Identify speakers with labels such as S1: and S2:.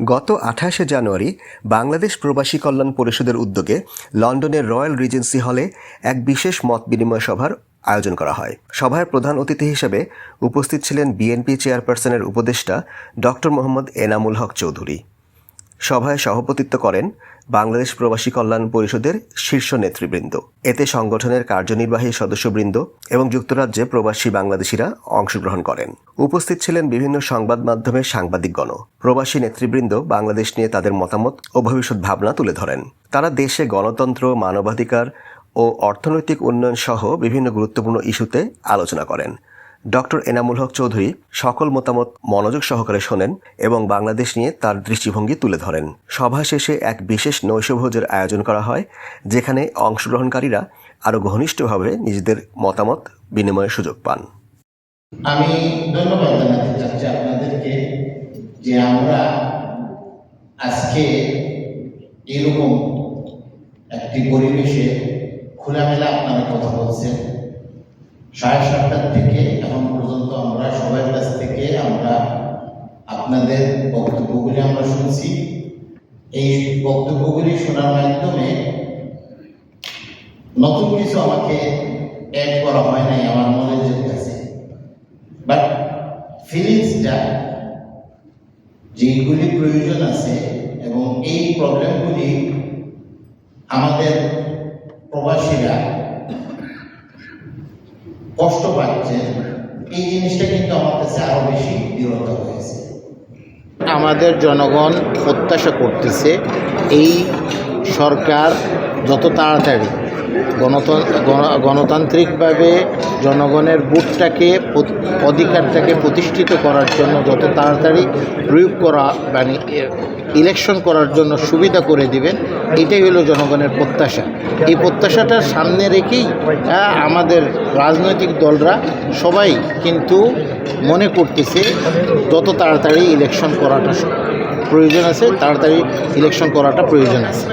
S1: গত আঠাশে জানুয়ারি বাংলাদেশ প্রবাসী কল্যাণ পরিষদের উদ্যোগে লন্ডনের রয়্যাল রিজেন্সি হলে এক বিশেষ মত বিনিময় সভার আয়োজন করা হয়। সভায় প্রধান অতিথি হিসেবে উপস্থিত ছিলেন বিএনপি চেয়ারপারসনের উপদেষ্টা ডক্টর মোহাম্মদ এনামুল হক চৌধুরী। সভায় সভাপতিত্ব করেন বাংলাদেশ প্রবাসী কল্যাণ পরিষদের শীর্ষ নেতৃবৃন্দ। এতে সংগঠনের কার্যনির্বাহী সদস্যবৃন্দ এবং যুক্তরাজ্যে প্রবাসী বাংলাদেশিরা অংশগ্রহণ করেন। উপস্থিত ছিলেন বিভিন্ন সংবাদ মাধ্যমের সাংবাদিকগণ প্রবাসী নেতৃবৃন্দ বাংলাদেশ নিয়ে তাদের মতামত ও ভবিষ্যৎ ভাবনা তুলে ধরেন। তারা দেশে গণতন্ত্র, মানবাধিকার ও অর্থনৈতিক উন্নয়ন সহ বিভিন্ন গুরুত্বপূর্ণ ইস্যুতে আলোচনা করেন। ডক্টর এনামুল হক চৌধুরী সকল মতামত মনোযোগ সহকারে শোনেন এবং বাংলাদেশ নিয়ে তার দৃষ্টিভঙ্গি তুলে ধরেন। সভা শেষে এক বিশেষ নৈশভোজের আয়োজন করা হয়, যেখানে অংশগ্রহণকারীরা আরও ঘনিষ্ঠভাবে নিজেদের মতামত বিনিময়ের সুযোগ পান।
S2: আমি ধন্যবাদ জানাতে চাচ্ছি আপনাদেরকে যে আমরা আজকে এরকম একটি পরিবেশে খোলামেলা আপনারা কথা বলছেন। সাড়ে সাতটার থেকে আমরা আপনাদের বক্তব্যগুলি আমরা শুনছি। এই বক্তব্যগুলি শোনার মাধ্যমে নতুন কিছু আমাকে অ্যাড করা হয় নাই আমার নলেজের কাছে। বাট ফিলিংসটা যেগুলি প্রয়োজন আছে এবং এই প্রবলেমগুলি আমাদের প্রবাসীরা কষ্ট পাচ্ছে এই জিনিসটা কিন্তু আমার কাছে বেশি বিরত হয়েছে। আমাদের জনগণ প্রত্যাশা করতেছে এই সরকার যত তাড়াতাড়ি গণতান্ত্রিকভাবে জনগণের ভোটটাকে অধিকারটাকে প্রতিষ্ঠিত করার জন্য যত তাড়াতাড়ি প্রয়োগ করা মানে ইলেকশন করার জন্য সুবিধা করে দিবেন, এটাই হলো জনগণের প্রত্যাশা। এই প্রত্যাশাটা সামনে রেখেই আমাদের রাজনৈতিক দলরা সবাই কিন্তু মনে করতেছে যত তাড়াতাড়ি ইলেকশন করাটা প্রয়োজন আছে, তাড়াতাড়ি ইলেকশন করাটা প্রয়োজন আছে।